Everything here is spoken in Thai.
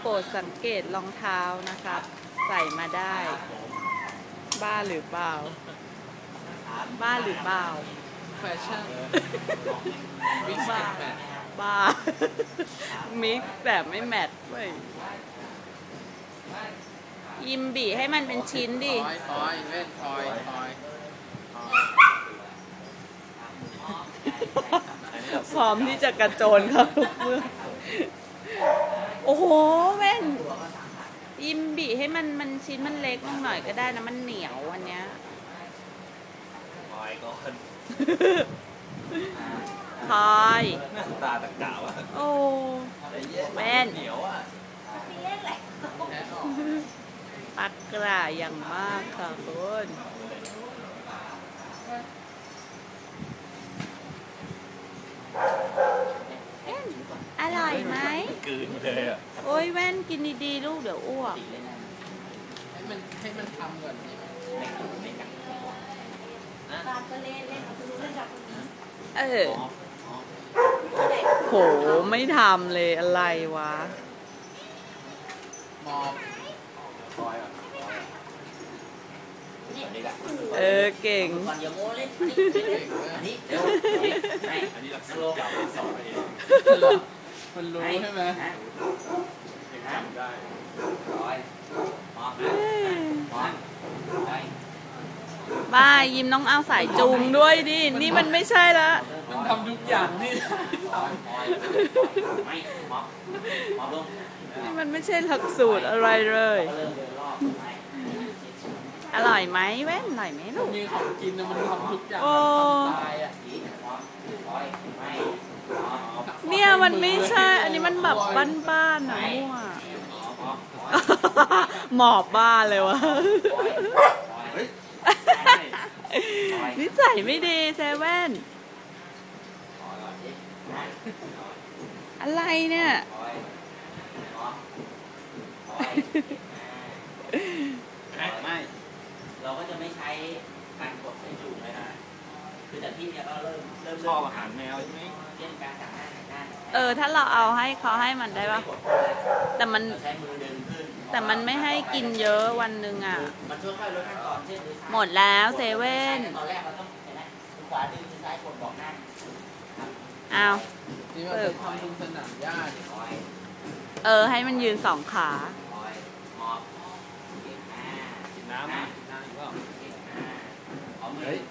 โปรดสังเกตรองเท้านะครับใส่มาได้ บ้าหรือเปล่า บ้าหรือเปล่า แฟชั่นวิกบ้าแมทบ้า มิกซ์แต่ไม่แมทเว้ยยิมบีให้มันเป็นชิ้นดิทอยทอยเว้นทอยทอยพ ร้อมที่จะกระโจนเข้าทุกเมื่อโอ้โหแม่นยิมบีให้มันมันชิ้นมันเล็กลงหน่อยก็ได้นะมันเหนียวอันเนี้ยคอยก่อนทอยหน้าตาตะกาวอะโอ้แม่นเหนียวอะแพ้ออกปักกระอย่างมากค่ะคุณแว่นอร่อย ไหมกลืนเลยอะโอ้ยแว่นกินดีๆ ลูกเดี๋ยวอ้วกให้มันให้มันทำก่อนนี่เออโหไม่ทำเลยอะไรวะมอบคอยอะอันนี้แหละเออเก่งก่อนอย่าโม้เล่นเก่งเลยอันนี้เดี๋ยวให้อันนี้หลักสูตรเก่าที่สอนเอง มันรู้ใช่ไหมฮะยังทำได้ร้อยมอบนะมอบร้อยบ้ายิมน้องเอาสายจูงด้วยดิ นี่มันไม่ใช่ละมันทำทุกอย่างนี่ร้อยร้อยไม่มอบมอบลงนี่มันไม่ใช่หลักสูตรอะไรเลยก็เริ่มเดินรอบไหมอร่อยไหมแว่นอร่อยไหมลูกมีของกินนะมันทำทุกอย่างโอ้ทำตายอะ ดีมอบร้อยไม่มอบ เนี่ย มันไม่ใช่ อันนี้มันแบบบ้านๆนะมั่วมอบมอบหมอบบ้าเลยวะเฮ้ยนิสัยไม่ดีเซเว่น อะไรเนี่ย ไม่ เราก็จะไม่ใช้การกดใส่จุ่มเลยนะ คือจากที่เนี่ยก็เริ่มเริ่มชอบอาหารแมวใช่ไหมเช่นการสั่งอาหารหน้าเออ ถ้าเราเอาให้เขาให้มันได้ปะกดเลยแต่มันเราใช้มือดึงขึ้นแต่มันไม่ให้กินเยอะวันหนึ่งอะ มันช่วยค่อยลดขั้นตอนเช่นมือซ้ายหมดแล้วเซเว่นตอนแรกเราต้องเห็นไหมมือขวาดึงมือซ้ายกดบอกนั่งเอานี่มันเป็นทำบนสนามหญ้าดิร้อยเออ ให้มันยืนสองขาร